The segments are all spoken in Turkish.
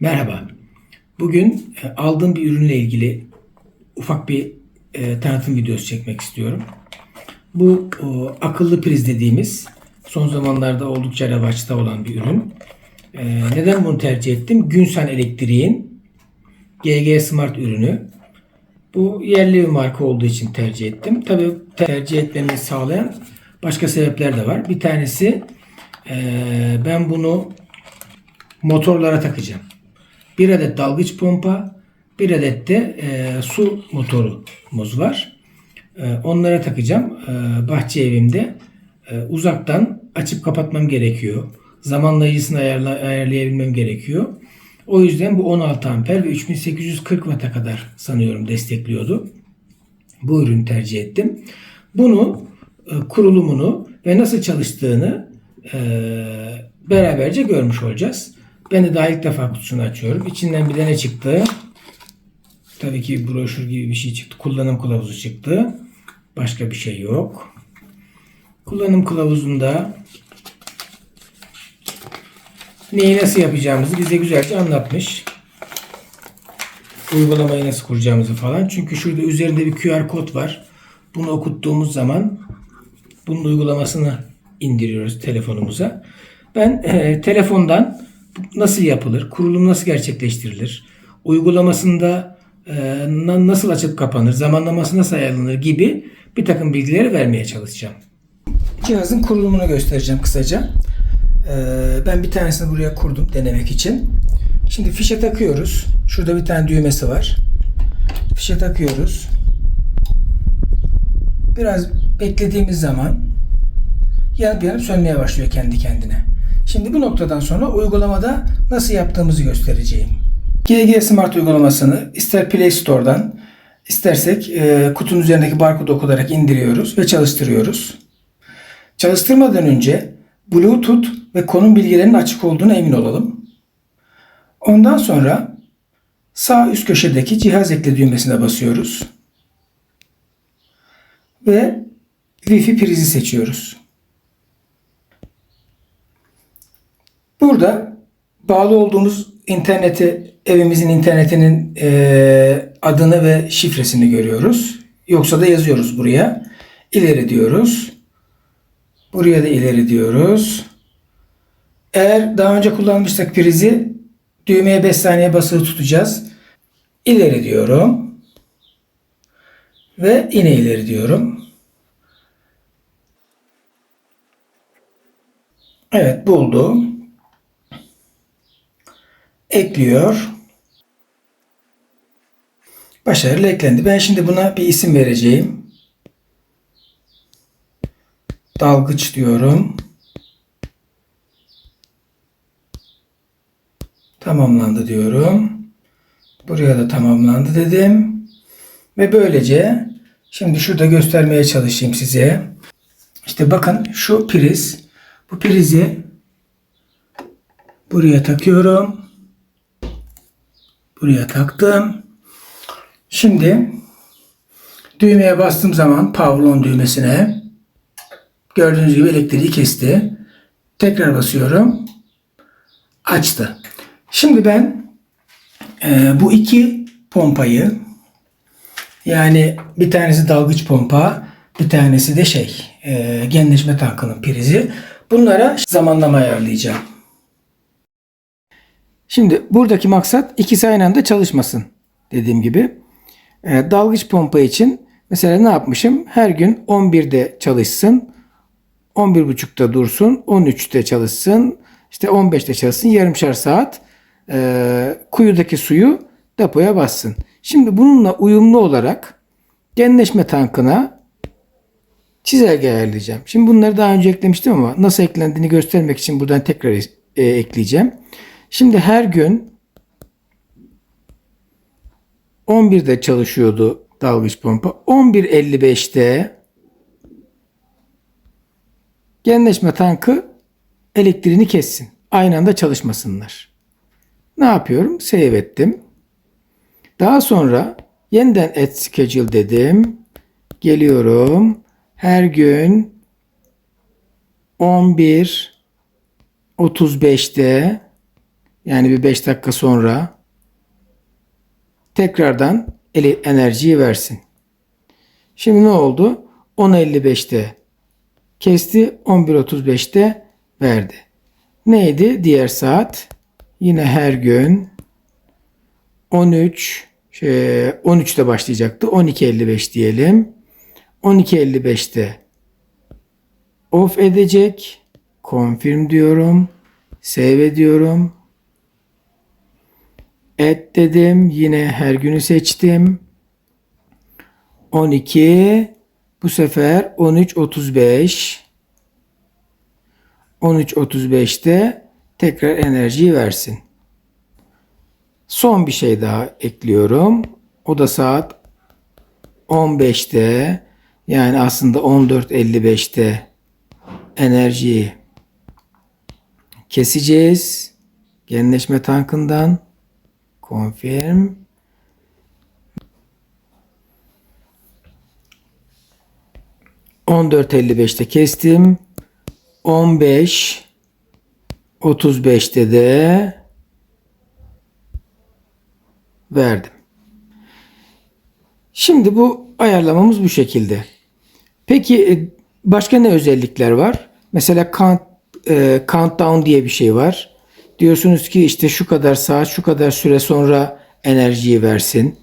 Merhaba. Bugün e, aldığım bir ürünle ilgili ufak bir e, tanıtım videosu çekmek istiyorum. Bu o, akıllı priz dediğimiz son zamanlarda oldukça revaçta olan bir ürün. E, neden bunu tercih ettim? Günsan Elektriğin GG Smart ürünü. Bu yerli bir marka olduğu için tercih ettim. Tabii tercih etmemi sağlayan başka sebepler de var. Bir tanesi e, ben bunu motorlara takacağım. Bir adet dalgıç pompa, bir adet de e, su motorumuz var. E, onlara takacağım. E, bahçe evimde e, uzaktan açıp kapatmam gerekiyor. Zamanlayıcısını ayarla, ayarlayabilmem gerekiyor. O yüzden bu 16 amper ve 3840 Watt'a kadar sanıyorum destekliyordu. Bu ürünü tercih ettim. Bunu e, kurulumunu ve nasıl çalıştığını e, beraberce görmüş olacağız. Ben de daha ilk defa kutusunu açıyorum. İçinden bir de ne çıktı? Tabii ki broşür gibi bir şey çıktı. Kullanım kılavuzu çıktı. Başka bir şey yok. Kullanım kılavuzunda neyi nasıl yapacağımızı bize güzelce anlatmış. Uygulamayı nasıl kuracağımızı falan. Çünkü şurada üzerinde bir QR kod var. Bunu okuttuğumuz zaman bunun uygulamasını indiriyoruz telefonumuza. Ben e, telefondan nasıl yapılır, kurulum nasıl gerçekleştirilir, uygulamasında e, na- nasıl açıp kapanır, zamanlaması nasıl ayarlanır gibi bir takım bilgileri vermeye çalışacağım. Cihazın kurulumunu göstereceğim kısaca. E, ben bir tanesini buraya kurdum denemek için. Şimdi fişe takıyoruz. Şurada bir tane düğmesi var. Fişe takıyoruz. Biraz beklediğimiz zaman yanıp yanıp sönmeye başlıyor kendi kendine. Şimdi bu noktadan sonra uygulamada nasıl yaptığımızı göstereceğim. GG Smart uygulamasını ister Play Store'dan istersek e, kutunun üzerindeki barkodu okutarak indiriyoruz ve çalıştırıyoruz. Çalıştırmadan önce Bluetooth ve konum bilgilerinin açık olduğuna emin olalım. Ondan sonra sağ üst köşedeki cihaz ekle düğmesine basıyoruz. Ve Wi-Fi prizi seçiyoruz. Burada bağlı olduğumuz interneti, evimizin internetinin e, adını ve şifresini görüyoruz. Yoksa da yazıyoruz buraya. İleri diyoruz. Buraya da ileri diyoruz. Eğer daha önce kullanmışsak prizi düğmeye 5 saniye basılı tutacağız. İleri diyorum. Ve yine ileri diyorum. Evet buldu ekliyor. Başarılı eklendi. Ben şimdi buna bir isim vereceğim. Dalgıç diyorum. Tamamlandı diyorum. Buraya da tamamlandı dedim. Ve böylece şimdi şurada göstermeye çalışayım size. İşte bakın şu priz. Bu prizi buraya takıyorum. Buraya taktım. Şimdi düğmeye bastığım zaman power on düğmesine gördüğünüz gibi elektriği kesti. Tekrar basıyorum. Açtı. Şimdi ben e, bu iki pompayı yani bir tanesi dalgıç pompa bir tanesi de şey e, genleşme tankının prizi. Bunlara zamanlama ayarlayacağım. Şimdi buradaki maksat ikisi aynı anda çalışmasın dediğim gibi. E, dalgıç pompa için mesela ne yapmışım? Her gün 11'de çalışsın, 11.30'da dursun, 13'te çalışsın, işte 15'te çalışsın, yarımşar saat e, kuyudaki suyu depoya bassın. Şimdi bununla uyumlu olarak genleşme tankına çizelge ayarlayacağım. Şimdi bunları daha önce eklemiştim ama nasıl eklendiğini göstermek için buradan tekrar e, ekleyeceğim. Şimdi her gün 11'de çalışıyordu dalgıç pompa. 11.55'te genleşme tankı elektriğini kessin. Aynı anda çalışmasınlar. Ne yapıyorum? Save ettim. Daha sonra yeniden add schedule dedim. Geliyorum. Her gün 11 35'te yani bir 5 dakika sonra tekrardan enerjiyi versin. Şimdi ne oldu? 10.55'te kesti, 11.35'te verdi. Neydi diğer saat? Yine her gün 13 şey, 13'te başlayacaktı. 12.55 diyelim. 12.55'te off edecek. Confirm diyorum. Save ediyorum. Et dedim. Yine her günü seçtim. 12 bu sefer 13.35 13.35'te tekrar enerjiyi versin. Son bir şey daha ekliyorum. O da saat 15'te yani aslında 14.55'te enerjiyi keseceğiz. Genleşme tankından confirm ...14.55'te kestim. 15 35'te de verdim. Şimdi bu ayarlamamız bu şekilde. Peki e, başka ne özellikler var? Mesela count, e, countdown diye bir şey var. Diyorsunuz ki işte şu kadar saat, şu kadar süre sonra enerjiyi versin.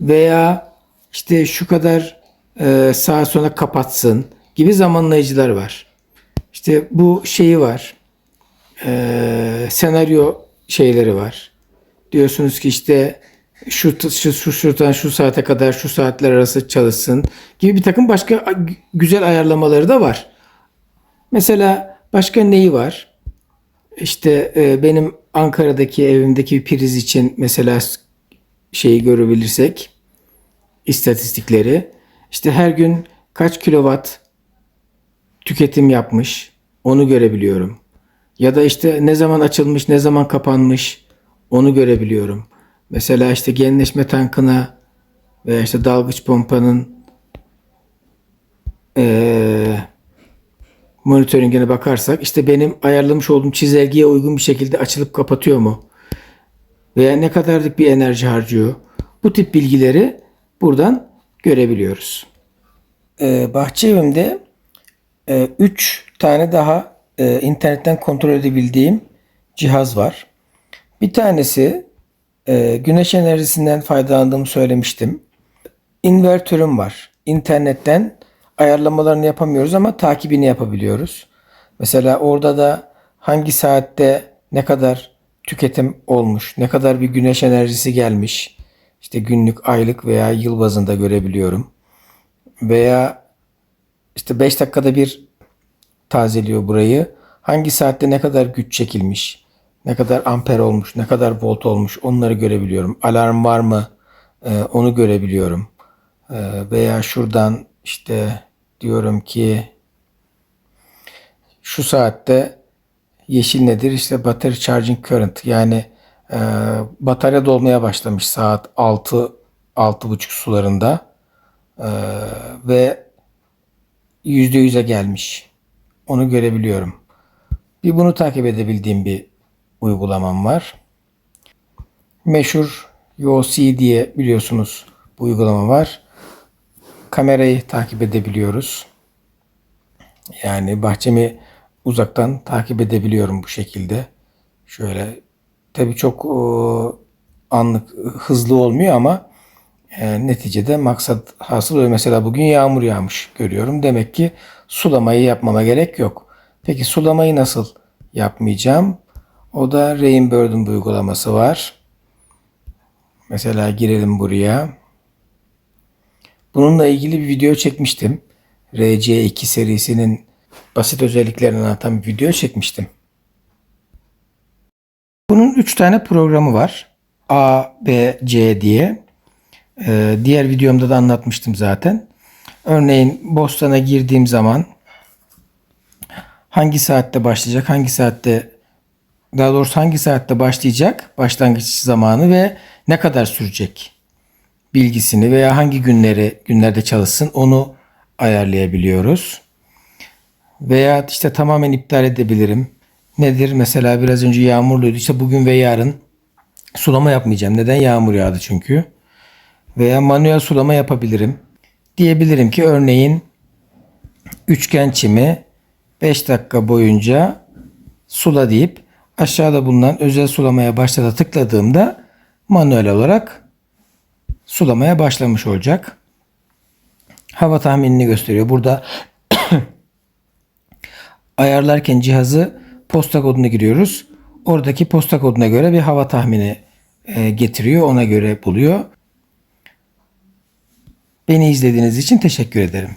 Veya işte şu kadar e, saat sonra kapatsın gibi zamanlayıcılar var. İşte bu şeyi var. E, senaryo şeyleri var. Diyorsunuz ki işte şu şu şu şuradan şu saate kadar şu saatler arası çalışsın gibi bir takım başka güzel ayarlamaları da var. Mesela başka neyi var? İşte e, benim Ankara'daki evimdeki bir priz için mesela şeyi görebilirsek istatistikleri işte her gün kaç kilowatt tüketim yapmış onu görebiliyorum. Ya da işte ne zaman açılmış ne zaman kapanmış onu görebiliyorum. Mesela işte genleşme tankına veya işte dalgıç pompanın eee monitörüngene bakarsak işte benim ayarlamış olduğum çizelgeye uygun bir şekilde açılıp kapatıyor mu? Veya ne kadarlık bir enerji harcıyor? Bu tip bilgileri buradan görebiliyoruz. Ee, bahçe evimde 3 tane daha e, internetten kontrol edebildiğim cihaz var. Bir tanesi e, güneş enerjisinden faydalandığımı söylemiştim. İnvertörüm var. İnternetten ayarlamalarını yapamıyoruz ama takibini yapabiliyoruz. Mesela orada da hangi saatte ne kadar tüketim olmuş, ne kadar bir güneş enerjisi gelmiş, işte günlük, aylık veya yıl bazında görebiliyorum. Veya işte 5 dakikada bir tazeliyor burayı. Hangi saatte ne kadar güç çekilmiş, ne kadar amper olmuş, ne kadar volt olmuş onları görebiliyorum. Alarm var mı ee, onu görebiliyorum. Ee, veya şuradan işte diyorum ki şu saatte yeşil nedir? İşte battery charging current yani e, batarya dolmaya başlamış saat 6 6.30 sularında e, ve %100'e gelmiş. Onu görebiliyorum. Bir bunu takip edebildiğim bir uygulamam var. Meşhur UOC diye biliyorsunuz bu uygulama var. Kamerayı takip edebiliyoruz. Yani bahçemi uzaktan takip edebiliyorum bu şekilde. Şöyle tabii çok e, anlık hızlı olmuyor ama e, neticede maksat hasıl oluyor. Mesela bugün yağmur yağmış görüyorum. Demek ki sulamayı yapmama gerek yok. Peki sulamayı nasıl yapmayacağım? O da Rainbird'un bir uygulaması var. Mesela girelim buraya. Bununla ilgili bir video çekmiştim. RC2 serisinin basit özelliklerini anlatan bir video çekmiştim. Bunun 3 tane programı var. A, B, C diye. Ee, diğer videomda da anlatmıştım zaten. Örneğin Bostan'a girdiğim zaman hangi saatte başlayacak, hangi saatte daha doğrusu hangi saatte başlayacak başlangıç zamanı ve ne kadar sürecek bilgisini veya hangi günleri günlerde çalışsın onu ayarlayabiliyoruz. Veya işte tamamen iptal edebilirim. nedir? Mesela biraz önce yağmurluydu. İşte bugün ve yarın sulama yapmayacağım. Neden? Yağmur yağdı çünkü. Veya manuel sulama yapabilirim. Diyebilirim ki örneğin üçgen çimi 5 dakika boyunca sula deyip aşağıda bulunan özel sulamaya başlata tıkladığımda manuel olarak sulamaya başlamış olacak. Hava tahminini gösteriyor. Burada ayarlarken cihazı posta koduna giriyoruz. Oradaki posta koduna göre bir hava tahmini e, getiriyor. Ona göre buluyor. Beni izlediğiniz için teşekkür ederim.